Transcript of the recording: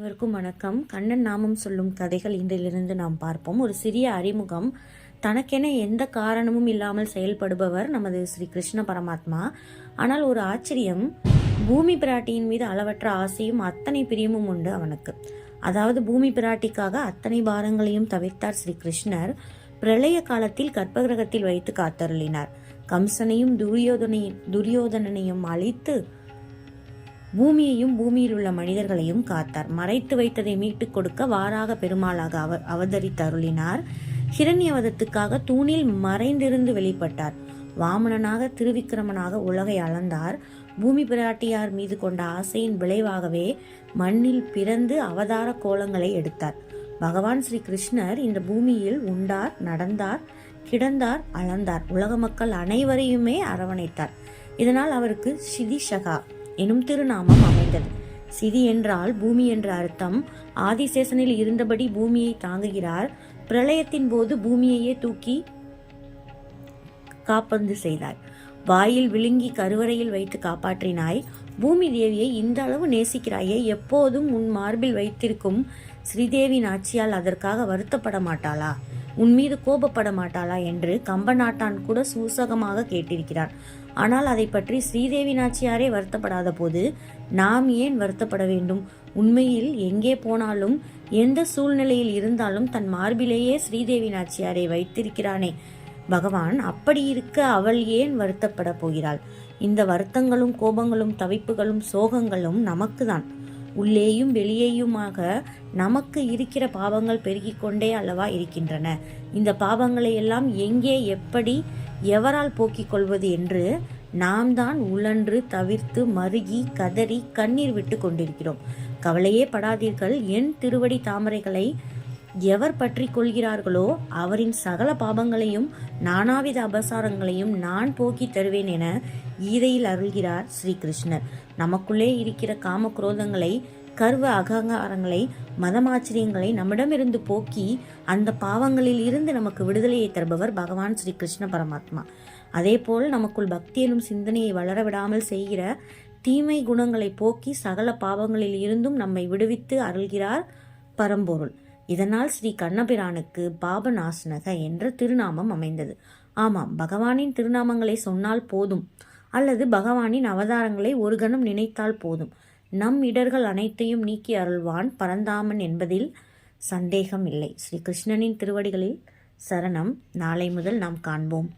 அனைவருக்கும் வணக்கம். கண்ணன் நாமம் சொல்லும் கதைகள் இன்றிலிருந்து நாம் பார்ப்போம். ஒரு சிறிய அறிமுகம். தனக்கென எந்த காரணமும் இல்லாமல் செயல்படுபவர் நமது ஸ்ரீ கிருஷ்ண பரமாத்மா. ஆனால் ஒரு ஆச்சரியம். பூமி பிராட்டியின் மீது அளவற்ற ஆசையும் அத்தனை பிரியமும் உண்டு அவனுக்கு. அதாவது பூமி பிராட்டிக்காக அத்தனை பாரங்களையும் தவிர்த்தார் ஸ்ரீ கிருஷ்ணர். பிரளய காலத்தில் கர்ப்பகிரகத்தில் வைத்து காத்தருளினார். கம்சனையும் துரியோதனை துரியோதனனையும் அழித்து பூமியையும் பூமியில் உள்ள மனிதர்களையும் காத்தார். மறைத்து வைத்ததை மீட்டுக் கொடுக்க வாராக பெருமாளாக அவ அவதரித்து அருளினார் ஹிரண்யவதத்துக்காக தூணில் மறைந்திருந்து வெளிப்பட்டார். வாமனனாக திருவிக்கிரமனாக உலகை அளந்தார். பூமி பிராட்டியார் மீது கொண்ட ஆசையின் விளைவாகவே மண்ணில் பிறந்து அவதார கோலங்களை எடுத்தார். பகவான் ஸ்ரீ கிருஷ்ணர் இந்த பூமியில் உண்டார் நடந்தார் கிடந்தார் அளந்தார். உலக மக்கள் அனைவரையுமே அரவணைத்தார். இதனால் அவருக்கு சிதிஷகா. எனும் திருநாமம் அமைந்தது. சிதி என்றால் பூமி என்ற அர்த்தம். ஆதிசேஷனில் இருந்தபடி பூமியை தாங்குகிறார். பிரளயத்தின் போது பூமியையே தூக்கி காப்பந்து செய்தார். வாயில் விழுங்கி கருவறையில் வைத்து காப்பாற்றினாய். பூமி தேவியை இந்த அளவு நேசிக்கிறாயே. எப்போதும் உன் மார்பில் வைத்திருக்கும் ஸ்ரீதேவியின் ஆட்சியால் அதற்காக வருத்தப்பட மாட்டாளா? உன் மீது கோபப்பட மாட்டாளா என்று கம்ப நாட்டான் கூட சூசகமாக கேட்டிருக்கிறார். ஆனால் அதை பற்றி ஸ்ரீதேவி நாச்சியாரே வருத்தப்படாத போது நாம் ஏன் வருத்தப்பட வேண்டும்? உண்மையில் எங்கே போனாலும் எந்த சூழ்நிலையில் இருந்தாலும் தன் மார்பிலேயே ஸ்ரீதேவி நாச்சியாரை வைத்திருக்கிறானே. பகவான் அப்படி இருக்க அவள் ஏன் வருத்தப்பட போகிறாள்? இந்த வருத்தங்களும் கோபங்களும் தவிப்புகளும் சோகங்களும் நமக்குதான். உள்ளேயும் வெளியேயுமாக நமக்கு இருக்கிற பாவங்கள் பெருகிக் கொண்டே அல்லவா இருக்கின்றன. இந்த பாவங்களை எல்லாம் எங்கே எப்படி எவரால் போக்கிக் கொள்வது என்று நாம் தான் உழன்று தவிர்த்து மருகி கதறி கண்ணீர் விட்டு கொண்டிருக்கிறோம். கவலையே படாதீர்கள். என் திருவடி தாமரைகளை எவர் பற்றி கொள்கிறார்களோ அவரின் சகல பாபங்களையும் நானாவித அபசாரங்களையும் நான் போக்கி தருவேன் என கீதையில் அருள்கிறார் ஸ்ரீகிருஷ்ணர். நமக்குள்ளே இருக்கிற காம குரோதங்களை கர்வ அகங்காரங்களை மதமாச்சரியங்களை நம்மிடமிருந்து போக்கி அந்த பாவங்களில் இருந்து நமக்கு விடுதலையை தருபவர் பகவான் ஸ்ரீ கிருஷ்ண பரமாத்மா. அதேபோல் நமக்குள் பக்தியிலும் சிந்தனையை வளர விடாமல் செய்கிற தீமை குணங்களை போக்கி சகல பாவங்களில் இருந்தும் நம்மை விடுவித்து அருள்கிறார் பரம்பொருள். இதனால் ஸ்ரீ கண்ணபிரானுக்கு பாபநாசனக என்ற திருநாமம் அமைந்தது. ஆமாம் பகவானின் திருநாமங்களை சொன்னால் போதும். அல்லது பகவானின் அவதாரங்களை ஒரு கணம் நினைத்தால் போதும். நம் இடர்கள் அனைத்தையும் நீக்கி அருள்வான் பரந்தாமன் என்பதில் சந்தேகம் இல்லை ஸ்ரீ கிருஷ்ணனின் திருவடிகளில் சரணம். நாளை முதல் நாம் காண்போம்.